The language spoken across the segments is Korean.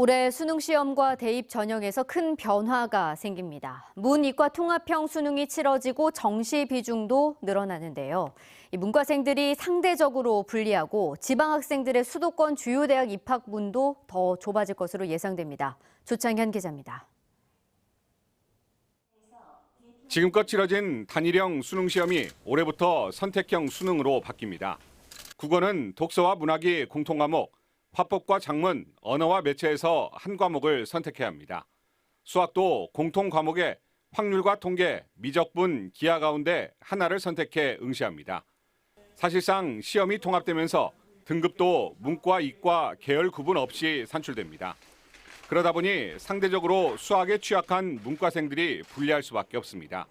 올해 수능 시험과 대입 전형에서 큰 변화가 생깁니다. 문이과 통합형 수능이 치러지고 정시 비중도 늘어나는데요. 이 문과생들이 상대적으로 불리하고 지방 학생들의 수도권 주요 대학 입학 문도 더 좁아질 것으로 예상됩니다. 조창현 기자입니다. 지금껏 치러진 단일형 수능 시험이 올해부터 선택형 수능으로 바뀝니다. 국어는 독서와 문학이 공통 과목, 화법과 작문, 언어와 매체에서 한 과목을 선택해야 합니다. 수학도 공통 과목에 확률과 통계, 미적분, 기하 가운데 하나를 선택해 응시합니다. 사실상 시험이 통합되면서 등급도 문과, 이과, 계열 구분 없이 산출됩니다. 그러다 보니 상대적으로 수학에 취약한 문과생들이 불리할 수밖에 없습니다.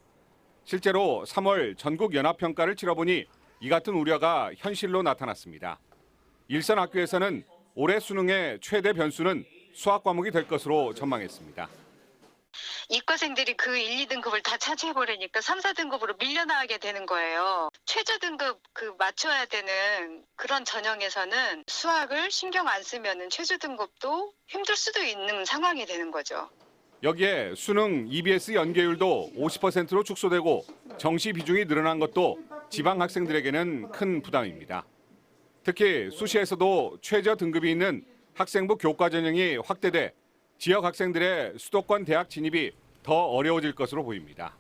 실제로 3월 전국 연합 평가를 치러보니 이 같은 우려가 현실로 나타났습니다. 일선 학교에서는 올해 수능의 최대 변수는 수학 과목이 될 것으로 전망했습니다. 이과생들이 그 1, 2등급을 다 차지해버리니까 3, 4등급으로 밀려나게 되는 거예요. 최저 등급 그 맞춰야 되는 그런 전형에서는 수학을 신경 안 쓰면은 최저 등급도 힘들 수도 있는 상황이 되는 거죠. 여기에 수능 EBS 연계율도 50%로 축소되고 정시 비중이 늘어난 것도 지방 학생들에게는 큰 부담입니다. 특히 수시에서도 최저 등급이 있는 학생부 교과 전형이 확대돼 지역 학생들의 수도권 대학 진입이 더 어려워질 것으로 보입니다.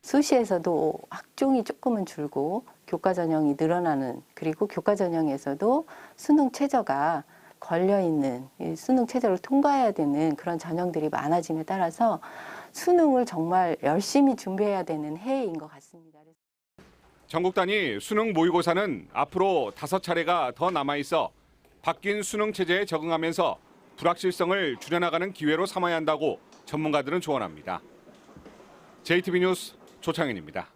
수시에서도 학종이 조금은 줄고 교과 전형이 늘어나는 그리고 교과 전형에서도 수능 최저가 걸려 있는 이 수능 최저를 통과해야 되는 그런 전형들이 많아짐에 따라서 수능을 정말 열심히 준비해야 되는 해인 것 같습니다. 전국 단위 수능 모의고사는 앞으로 다섯 차례가 더 남아 있어 바뀐 수능 체제에 적응하면서 불확실성을 줄여나가는 기회로 삼아야 한다고 전문가들은 조언합니다. JTB 뉴스 조창현입니다.